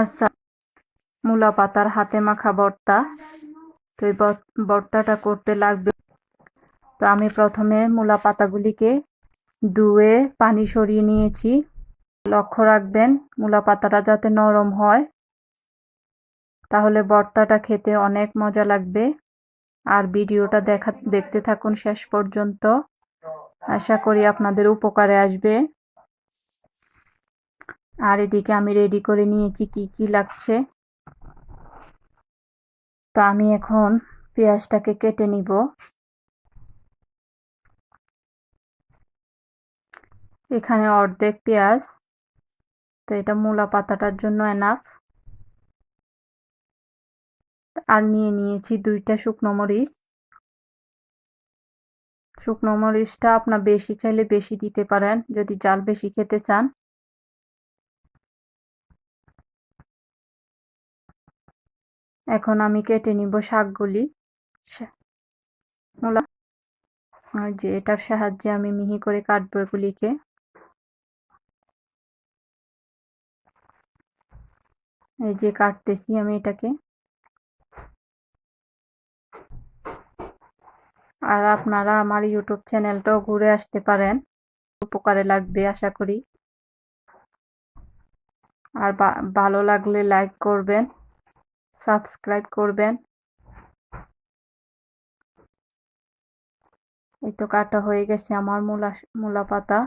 আচ্ছা মূলা পাতার হাতে মাখা ভর্তা তো এই ভর্তাটা করতে লাগবে। তো আমি প্রথমে মূলা পাতাগুলিকে ধুয়ে পানি সরিয়ে নিয়েছি। লক্ষ্য রাখবেন, মূলা পাতাটা যাতে নরম হয়, তাহলে ভর্তাটা খেতে অনেক মজা লাগবে। আর ভিডিওটা দেখা, দেখতে থাকুন শেষ পর্যন্ত। আশা করি আপনাদের উপকারে আসবে। আর এদিকে আমি রেডি করে নিয়েছি কি কি লাগছে। তো আমি এখন পেঁয়াজটাকে কেটে নিব। এখানে অর্ধেক পেঁয়াজ। তো এটা মূলা পাতাটার জন্য এনাফ আর নিয়ে নিয়েছি দুইটা শুকনো মরিচ। শুকনো মরিচটা আপনার বেশি চাইলে বেশি দিতে পারেন, যদি জাল বেশি খেতে চান। এখন আমি কেটে নিব শাকগুলি। মূলা। যে এটার সাহায্যে আমি মিহি করে কাটবো এগুলিকে। এই যে কাটতেছি আমি এটাকে। আর আপনারা আমার ইউটিউব চ্যানেলটাও ঘুরে আসতে পারেন। উপকারে লাগবে আশা করি। আর ভালো লাগলে লাইক করবেন। সাবস্ক্রাইব করবেন। এই তো কাটা হয়ে গেছে আমার মূলা মূলা পাতা।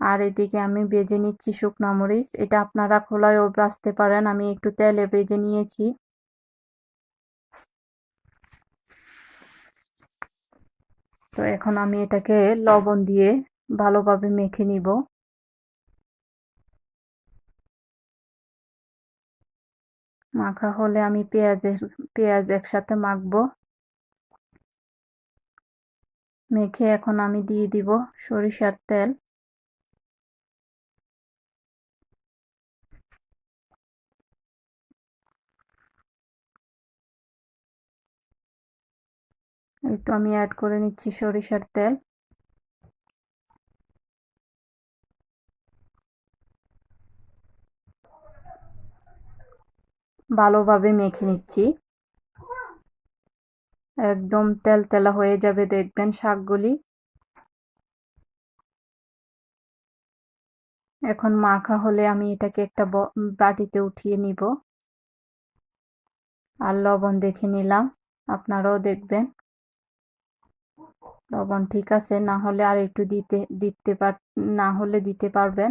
আর এদিকে আমি বেজে নিচ্ছি শুকনা মরিচ। এটা আপনারা খোলায়ও বাছতে পারেন। আমি একটু তেলে বেজে নিয়েছি। তো এখন আমি এটাকে লবণ দিয়ে ভালোভাবে মেখে নিব। মাখা হলে আমি পেঁয়াজের, পেঁয়াজ একসাথে মাখবো। মেখে এখন আমি দিয়ে দিব সরিষার তেল। এই তো আমি অ্যাড করে নিচ্ছি সরিষার তেল। ভালোভাবে মেখে নিচ্ছি। একদম তেল তেলা হয়ে যাবে, দেখবেন শাকগুলি। এখন মাখা হলে আমি এটাকে একটা বাটিতে উঠিয়ে নিব। আর লবণ দেখে নিলাম, আপনারাও দেখবেন। লবণ ঠিক আছে, না হলে আর একটু দিতে দিতে পার না হলে দিতে পারবেন।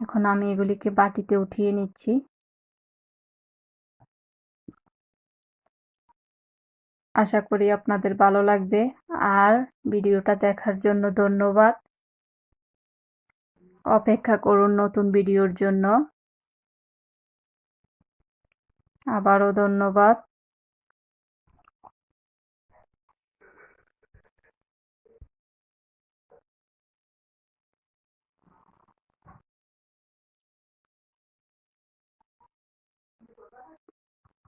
এখন আমি এগুলিকে বাটিতে উঠিয়ে নিচ্ছি। আশা করি আপনাদের ভালো লাগবে। আর ভিডিওটা দেখার জন্য ধন্যবাদ। অপেক্ষা করুন নতুন ভিডিওর জন্য। আবারও ধন্যবাদ।